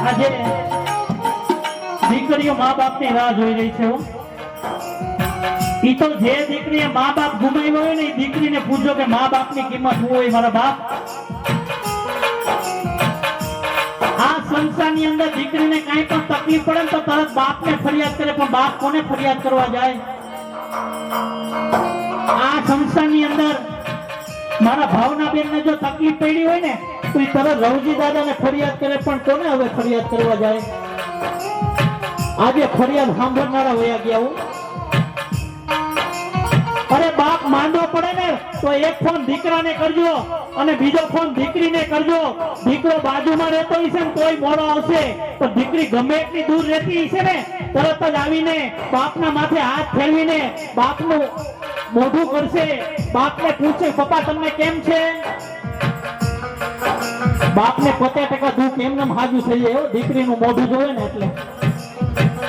આજે દીકરીઓ મા બાપની રાહ જોઈ રહી છે ઈ તો જે દીકરીએ મા બાપ ગુમાવ્યો હોય ને દીકરીને પૂછો કે મા બાપની કિંમત શું હોય મારા બાપ? આ સંસારની અંદર દીકરીને કઈ પણ તકલીફ પડે ને તો તરત બાપને ફરિયાદ કરે, પણ બાપ કોને ફરિયાદ કરવા જાય? આ સંસારની અંદર મારા ભાવના બેન ને જો તકલીફ પડી હોય ને તો એ તરત રવજી દાદાને ફરિયાદ કરે, પણ કોને હવે ફરિયાદ કરવા જાય? આજે ફરિયાદ સાંભળનારા વયા ગયા હું. અરે બાપ માંદો પડે ને, તો એક ફોન દીકરાને કરજો અને બીજો ફોન દીકરીને કરજો. દીકરો બાજુમાં રહેતો હશે ને કોઈ મોડો આવશે. તો દીકરી ગમે એટલી દૂર રહેતી હશે ને, તરત જ આવીને બાપના માથે હાથ ફેરવીને બાપનું મોઢું કરશે. બાપને પૂછે, પપ્પા, તમને કેમ છે? બાપને પચાસ ટકા દુઃખ એમને હાજુ થઈ જાય દીકરીનું મોઢું જોવે ને એટલે.